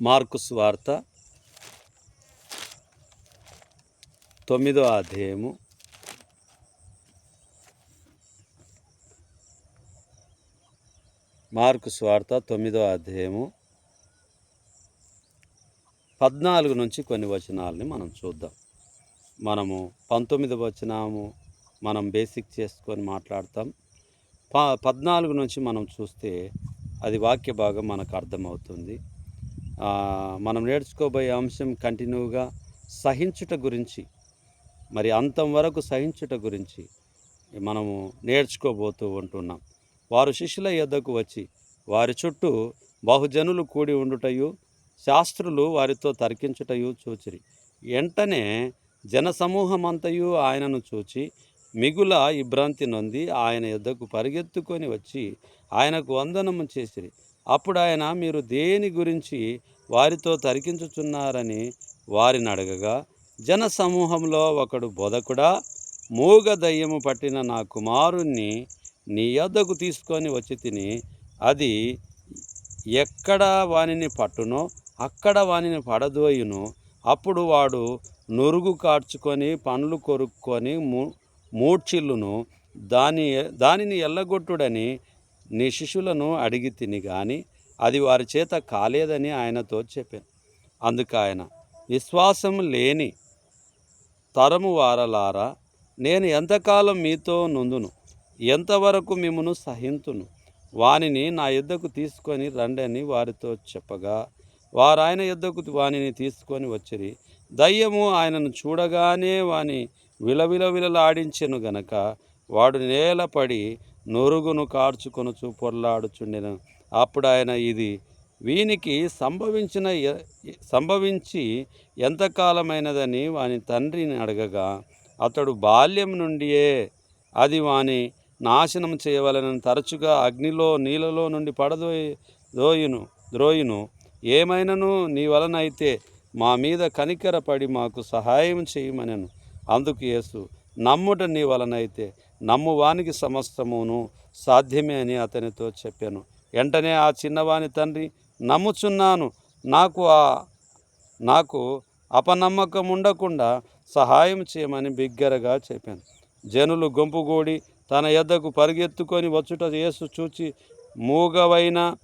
Mark స్వార్త తొమ్మిదో అధ్యాయము. మార్కు స్వార్త తొమ్మిదో అధ్యాయము. పద్నాలుగు నుంచి కొన్ని వచనాలని మనం చూద్దాం. మనము పంతొమ్మిది వచనము మనం బేసిక్ చేసుకొని మాట్లాడతాం. ప పద్నాలుగు నుంచి మనం చూస్తే అది వాక్య భాగం మనకు అర్థమవుతుంది. మనం నేర్చుకోబోయే అంశం కంటిన్యూగా సహించుట గురించి మరి అంతం వరకు సహించుట గురించి మనము నేర్చుకోబోతూ ఉంటున్నాం. వారు శిష్యుల యొద్దకు వచ్చి వారి చుట్టూ బహుజనులు కూడి ఉండుటయు శాస్త్రులు వారితో తర్కించుటయు చూచిరి. వెంటనే జనసమూహమంతయు ఆయనను చూచి మిగుల ఇభ్రాంతి నొంది ఆయన యొద్దకు పరిగెత్తుకొని వచ్చి ఆయనకు వందనము చేసిరి. అప్పుడు ఆయన మీరు దేని గురించి వారితో తరికించుచున్నారని వారిని అడగగా జన సమూహంలో ఒకడు బోధకుడా మూగ దయ్యము పట్టిన నా కుమారుణ్ణి నీ యొద్దకు తీసుకొని వచ్చి తిని అది ఎక్కడ వానిని పట్టునో అక్కడ వానిని పడదోయును. అప్పుడు వాడు నురుగు కార్చుకొని పండ్లు కొరుక్కొని మూ మూడ్చిల్లును. దాని దానిని ఎల్లగొట్టుడని నీ శిష్యులను అడిగి తిని కానీ అది వారి చేత కాలేదని ఆయనతో చెప్పాను. అందుకు ఆయన విశ్వాసం లేని తరము వారలారా నేను ఎంతకాలం మీతో నుందును ఎంతవరకు మిమ్మను సహింతును? వానిని నా యుద్ధకు తీసుకొని రండని వారితో చెప్పగా వారు ఆయన యుద్ధకు వానిని తీసుకొని వచ్చిరి. దయ్యము ఆయనను చూడగానే వాని విలవిలవిలలాడించెను గనక వాడు నేలపడి నొరుగును కార్చుకొనుచు పొర్లాడుచుండెను. అప్పుడు ఆయన ఇది వీనికి సంభవించిన సంభవించి ఎంతకాలమైనదని వాని తండ్రిని అడగగా అతడు బాల్యం నుండియే అది వాని నాశనం చేయవలనని తరచుగా అగ్నిలో నీళ్ళలో నుండి పడదోయి దోయును ద్రోయును. ఏమైనను నీ వలన అయితే మా మీద కనికరపడి మాకు సహాయం చేయమనను. అందుకు యేసు నమ్ముట నీ వలనైతే నమ్మువానికి సమస్తమును సాధ్యమే అని అతనితో చెప్పాను. వెంటనే ఆ చిన్నవాని తండ్రి నమ్ముచున్నాను. నాకు ఆ నాకు అపనమ్మకం ఉండకుండా సహాయం చేయమని బిగ్గరగా చెప్పాను. జనులు గుంపుగూడి తన ఎద్దకు పరిగెత్తుకొని వచ్చుట యేసు చూచి మూగవైన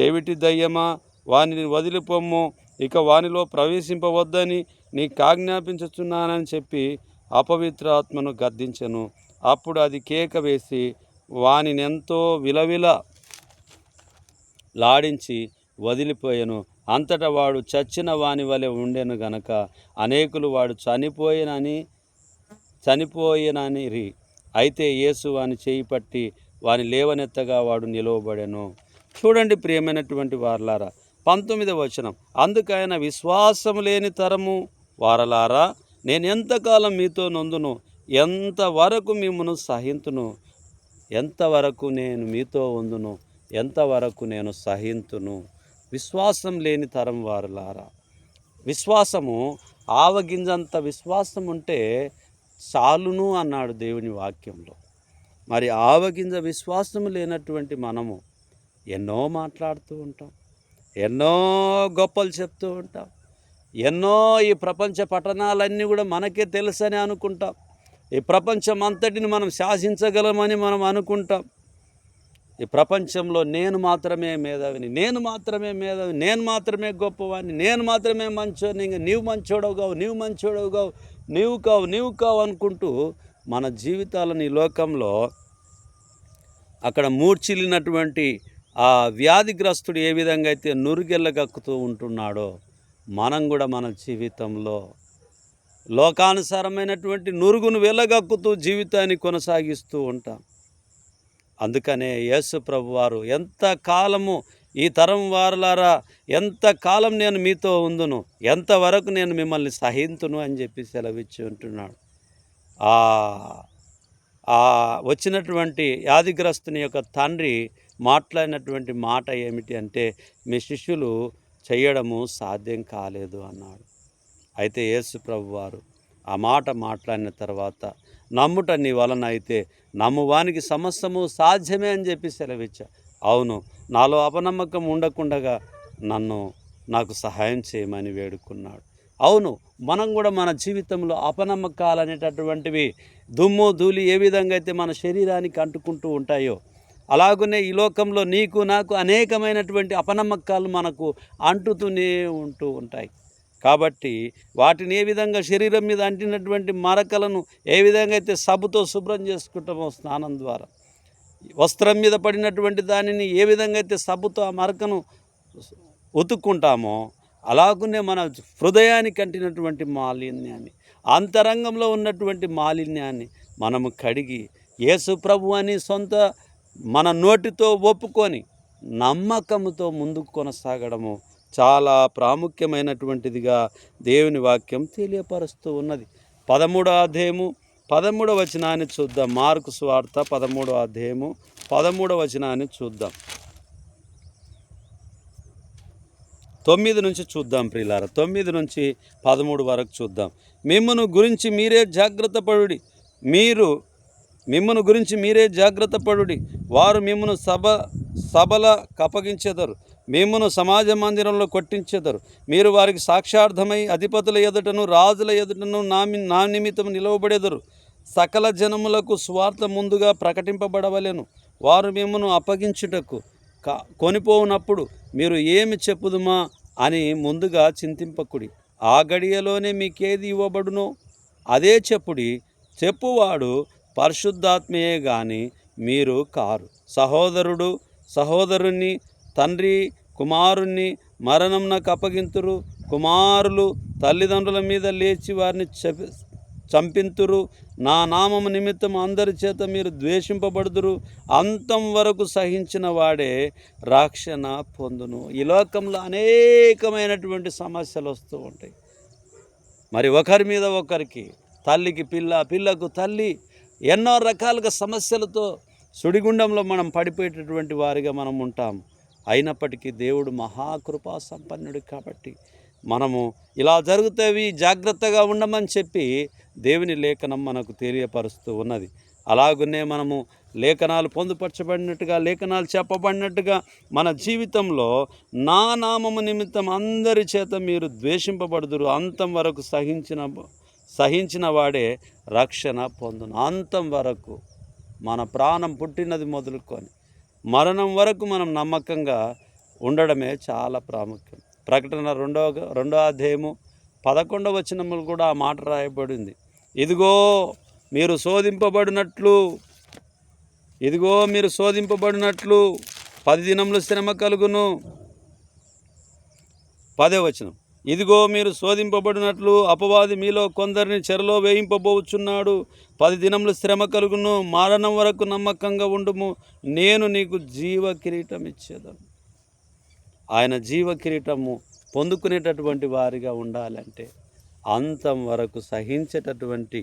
చెవిటి దయ్యమా? వానిని వదిలిపొమ్ము. ఇక వానిలో ప్రవేశింపవద్దని నీకు ఆజ్ఞాపించుచున్నానని చెప్పి అపవిత్ర ఆత్మను గద్దించెను. అప్పుడు అది కేక వేసి వానినెంతో విలవిల లాడించి వదిలిపోయెను. అంతటా వాడు చచ్చిన వాని వలె ఉండెను గనక అనేకులు వాడు చనిపోయినని చనిపోయినని రి అయితే యేసు వాని చేయి పట్టి వాని లేవనెత్తగా వాడు నిలవబడెను. చూడండి ప్రియమైనటువంటి వారలారా పంతొమ్మిదవ వచనం. అందుకైన విశ్వాసం లేని తరము వారలారా నేను ఎంతకాలం మీతో నందును? ఎంతవరకు మిమ్మను సహింతును? ఎంతవరకు నేను మీతో ఉందును? ఎంతవరకు నేను సహింతును? విశ్వాసం లేని తరం వారులారా. విశ్వాసము ఆవగింజంత విశ్వాసం ఉంటే చాలును అన్నాడు దేవుని వాక్యంలో. మరి ఆవగింజ విశ్వాసం లేనటువంటి మనము ఎన్నో మాట్లాడుతూ ఉంటాం ఎన్నో గొప్పలు చెప్తూ ఉంటాం ఎన్నో ఈ ప్రపంచ పట్టణాలన్నీ కూడా మనకే తెలుసని అనుకుంటాం. ఈ ప్రపంచం అంతటిని మనం శాసించగలమని మనం అనుకుంటాం. ఈ ప్రపంచంలో నేను మాత్రమే మేధావిని నేను మాత్రమే మేధావి నేను మాత్రమే గొప్పవాడిని నేను మాత్రమే మంచోని ఇంకా నీవు మంచోడవు కావు నీవు మంచోడవు కావు నీవు కావు నీవు కావు అనుకుంటూ మన జీవితాలను ఈ లోకంలో అక్కడ మూర్చిల్లినటువంటి ఆ వ్యాధిగ్రస్తుడు ఏ విధంగా అయితే నురుగెల్లగక్కుతూ ఉంటున్నాడో మనం కూడా మన జీవితంలో లోకానుసారమైనటువంటి నురుగును వెళ్ళగక్కుతూ జీవితాన్ని కొనసాగిస్తూ ఉంటాం. అందుకనే యేసు ప్రభు వారు ఎంత కాలము ఈ తరం వారులారా ఎంత కాలం నేను మీతో ఉందును ఎంతవరకు నేను మిమ్మల్ని సహింతును అని చెప్పి సెలవిచ్చి ఉంటున్నాడు. ఆ వచ్చినటువంటి యాదిగ్రస్తుని యొక్క తండ్రి మాట్లాడినటువంటి మాట ఏమిటి అంటే మీ శిష్యులు చేయడము సాధ్యం కాలేదు అన్నాడు. అయితే యేసు ప్రభు వారు ఆ మాట మాట్లాడిన తర్వాత నమ్ముట నీ వలన అయితే నమ్మువానికి సమస్తము సాధ్యమే అని చెప్పి సెలవిచ్చా అవును నాలో అపనమ్మకం ఉండకుండగా నన్ను నాకు సహాయం చేయమని వేడుకున్నాడు. అవును మనం కూడా మన జీవితంలో అపనమ్మకాలు అనేటటువంటివి దుమ్ము ధూళి ఏ విధంగా అయితే మన శరీరానికి అంటుకుంటూ ఉంటాయో అలాగనే ఈ లోకంలో నీకు నాకు అనేకమైనటువంటి అపనమ్మకాలు మనకు అంటుతూనే ఉంటూ ఉంటాయి. కాబట్టి వాటిని ఏ విధంగా శరీరం మీద అంటినటువంటి మరకలను ఏ విధంగా అయితే సబ్బుతో శుభ్రం చేసుకుంటామో స్నానం ద్వారా వస్త్రం మీద పడినటువంటి దానిని ఏ విధంగా అయితే సబ్బుతో ఆ మరకను ఉతుక్కుంటామో అలాగునే మన హృదయానికి అంటినటువంటి మాలిన్యాన్ని అంతరంగంలో ఉన్నటువంటి మాలిన్యాన్ని మనము కడిగి యేసు ప్రభు అని సొంత మన నోటితో ఒప్పుకొని నమ్మకముతో ముందుకు కొనసాగడము చాలా ప్రాముఖ్యమైనటువంటిదిగా దేవుని వాక్యం తెలియపరుస్తూ ఉన్నది. పదమూడో అధ్యాయము పదమూడవ వచనాన్ని చూద్దాం. మార్కు స్వార్థ పదమూడవ అధ్యాయము పదమూడవ వచనాన్ని చూద్దాం. తొమ్మిది నుంచి చూద్దాం ప్రియులార. తొమ్మిది నుంచి పదమూడు వరకు చూద్దాం. మిమ్మను గురించి మీరే జాగ్రత్త పడుడి మీరు మిమ్మను గురించి మీరే జాగ్రత్త పడుడి. వారు మిమ్మను సభ సభల కప్పగించెదరు. మిమ్మను సమాజ మందిరంలో కొట్టించెదరు. మీరు వారికి సాక్షార్థమై అధిపతుల ఎదుటను రాజుల ఎదుటను నా నా నిమిత్తం నిలవబడెదరు. సకల జనములకు స్వార్థ ముందుగా ప్రకటింపబడవలేను. వారు మిమ్మను అప్పగించుటకు క కొనిపోవునప్పుడు మీరు ఏమి చెప్పుదుమా అని ముందుగా చింతింపకుడి. ఆ గడియలోనే మీకేది ఇవ్వబడునో అదే చెప్పుడి. చెప్పువాడు పరిశుద్ధాత్మయే గాని మీరు కారు. సహోదరుడు సహోదరుణ్ణి తండ్రి కుమారుణ్ణి మరణంనకు అప్పగింతురు కుమారులు తల్లిదండ్రుల మీద లేచి వారిని చంపింతురు. నా నామము నిమిత్తం అందరి చేత మీరు ద్వేషింపబడుదురు. అంతం వరకు సహించిన వాడే రక్షణ పొందును. ఈ లోకంలో అనేకమైనటువంటి సమస్యలు వస్తూ ఉంటాయి. మరి ఒకరి మీద ఒకరికి తల్లికి పిల్ల పిల్లకు తల్లి ఎన్నో రకాలుగా సమస్యలతో సుడిగుండంలో మనం పడిపోయేటటువంటి వారిగా మనం ఉంటాం. అయినప్పటికీ దేవుడు మహాకృపా సంపన్నుడు కాబట్టి మనము ఇలా జరుగుతాయి జాగ్రత్తగా ఉండమని చెప్పి దేవుని లేఖనం మనకు తెలియపరుస్తూ ఉన్నది. అలాగనే మనము లేఖనాలు పొందుపరచబడినట్టుగా లేఖనాలు చెప్పబడినట్టుగా మన జీవితంలో నా నామము నిమిత్తం అందరి చేత మీరు ద్వేషింపబడుదురు. అంతం వరకు సహించిన సహించిన వాడే రక్షణ పొందును. అంతం వరకు మన ప్రాణం పుట్టినది మొదలుకొని మరణం వరకు మనం నమ్మకంగా ఉండడమే చాలా ప్రాముఖ్యం. ప్రకటన రెండవ రెండవ అధ్యాయము పదకొండవ వచనములు కూడా ఆ మాట రాయబడింది. ఇదిగో మీరు శోధింపబడినట్లు ఇదిగో మీరు శోధింపబడినట్లు పది దినములు శ్రమ కలుగును. పదే వచనం. ఇదిగో మీరు శోధింపబడినట్లు అపవాది మీలో కొందరిని చెరలో వేయింపబోచున్నాడు. పది దినములు శ్రమ కలుగును మరణం వరకు నమ్మకంగా ఉండుము. నేను నీకు జీవ కిరీటం ఇచ్చేదాను ఆయన జీవ కిరీటము పొందుకునేటటువంటి వారిగా ఉండాలంటే అంతం వరకు సహించేటటువంటి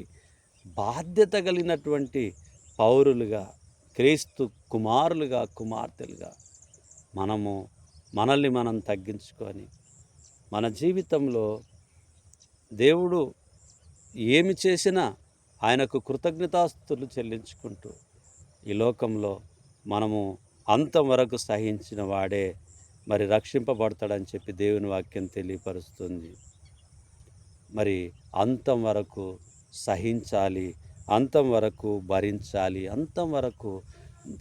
బాధ్యత కలిగినటువంటి పౌరులుగా క్రీస్తు కుమారులుగా కుమార్తెలుగా మనము మనల్ని మనం తగ్గించుకొని మన జీవితంలో దేవుడు ఏమి చేసినా ఆయనకు కృతజ్ఞతాస్తులు చెల్లించుకుంటూ ఈ లోకంలో మనము అంతం వరకు సహించిన వాడే మరి రక్షింపబడతాడని చెప్పి దేవుని వాక్యం తెలియపరుస్తుంది. మరి అంతం వరకు సహించాలి అంతం వరకు భరించాలి అంతం వరకు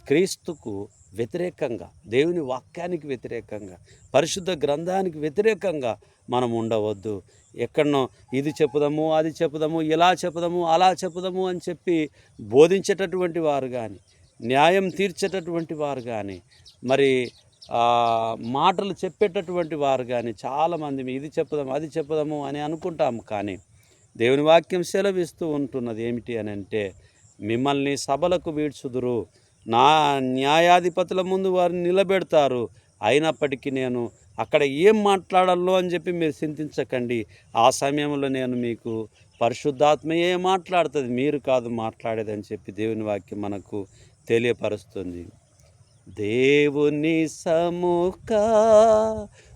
క్రీస్తుకు వ్యతిరేకంగా దేవుని వాక్యానికి వ్యతిరేకంగా పరిశుద్ధ గ్రంథానికి వ్యతిరేకంగా మనం ఉండవద్దు. ఎక్కడనో ఇది చెప్పుదాము అది చెప్పుదాము ఇలా చెప్పుదాము అలా చెప్పుదాము అని చెప్పి బోధించేటటువంటి వారు కానీ న్యాయం తీర్చేటటువంటి వారు కానీ మరి మాటలు చెప్పేటటువంటి వారు కానీ చాలామంది ఇది చెప్పుదాము అది చెప్పుదాము అని అనుకుంటాము కానీ దేవుని వాక్యం సెలవిస్తూ ఉంటున్నది ఏమిటి అని అంటే మిమ్మల్ని సభలకు వీడ్చుదురు. నా న్యాయాధిపతుల ముందు వారిని నిలబెడతారు. అయినప్పటికీ నేను అక్కడ ఏం మాట్లాడాలో అని చెప్పి మీరు చింతించకండి. ఆ సమయంలో నేను మీకు పరిశుద్ధాత్మయే మాట్లాడుతుంది. మీరు కాదు మాట్లాడేదని చెప్పి దేవుని వాక్యం మనకు తెలియపరుస్తుంది. దేవుని సముఖ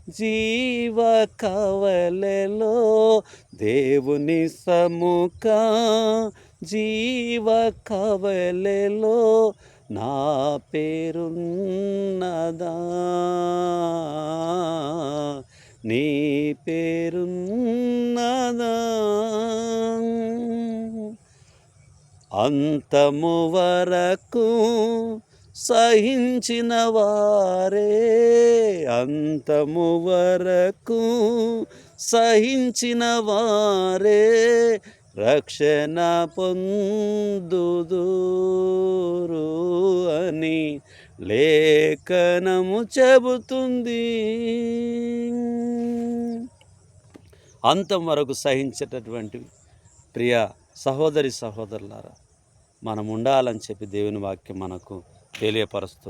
జీవ కవలలో దేవుని సముఖ జీవ కవలలో నా పేరున్నదా? నీ పేరున్నదా? అంతము వరకు సహించిన వారే. అంతము వరకు సహించిన వారే. రక్షణ పొందుదూరు అని లేఖనము చెబుతుంది. అంతం వరకు సహించేటటువంటి ప్రియ సహోదరి సహోదరులారా మనం ఉండాలని చెప్పి దేవుని వాక్యం మనకు తెలియపరుస్తుంది.